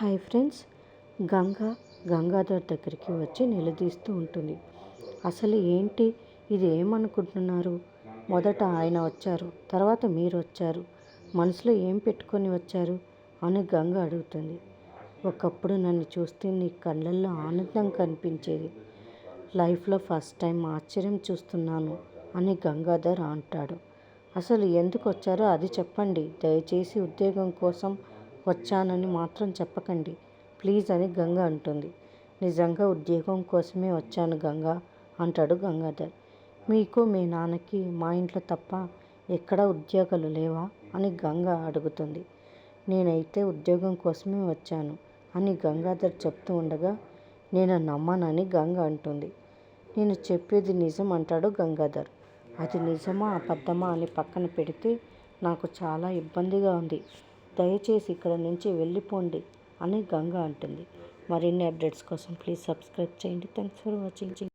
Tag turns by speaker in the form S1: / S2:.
S1: Hi friends. Ganga Gangadhar దగ్గరికి వచ్చి నిలదీస్తూ ఉంటుంది. అసలు ఏంటి ఇది ఏమనుకుంటున్నారు? మొదట ఆయన వచ్చారు తర్వాత మీరు వచ్చారు మనసులో ఏం పెట్టుకొని వచ్చారు అని గంగ అడుగుతుంది. ఒకప్పుడు నన్ను చూస్తే నీ కళ్ళల్లో ఆనందం కనిపించేది. లైఫ్లో ఫస్ట్ టైం ఆశ్చర్యం చూస్తున్నాను అని గంగాధర్ అంటాడు. అసలు ఎందుకు వచ్చారో అది చెప్పండి. దయచేసి ఉద్యోగం కోసం వచ్చానని మాత్రం చెప్పకండి. ప్లీజ్ అని గంగ అంటుంది. నిజంగా ఉద్యోగం కోసమే వచ్చాను గంగ అంటాడు గంగాధర్. మీకు మీ నాన్నకి మా ఇంట్లో తప్ప ఎక్కడ ఉద్యోగాలు లేవా అని గంగ అడుగుతుంది. నేనైతే ఉద్యోగం కోసమే వచ్చాను అని గంగాధర్ చెప్తూ ఉండగా నేను నమ్మనని గంగ అంటుంది. నేను చెప్పేది నిజం అంటాడు గంగాధర్. అది నిజమా అబద్ధమా అని పక్కన పెడితే నాకు చాలా ఇబ్బందిగా ఉంది. దయచేసి ఇక్కడ నుంచి వెళ్ళిపోండి అని గంగ అంటుంది. మరిన్ని అప్డేట్స్ కోసం ప్లీజ్ సబ్స్క్రైబ్ చేయండి. Thanks for watching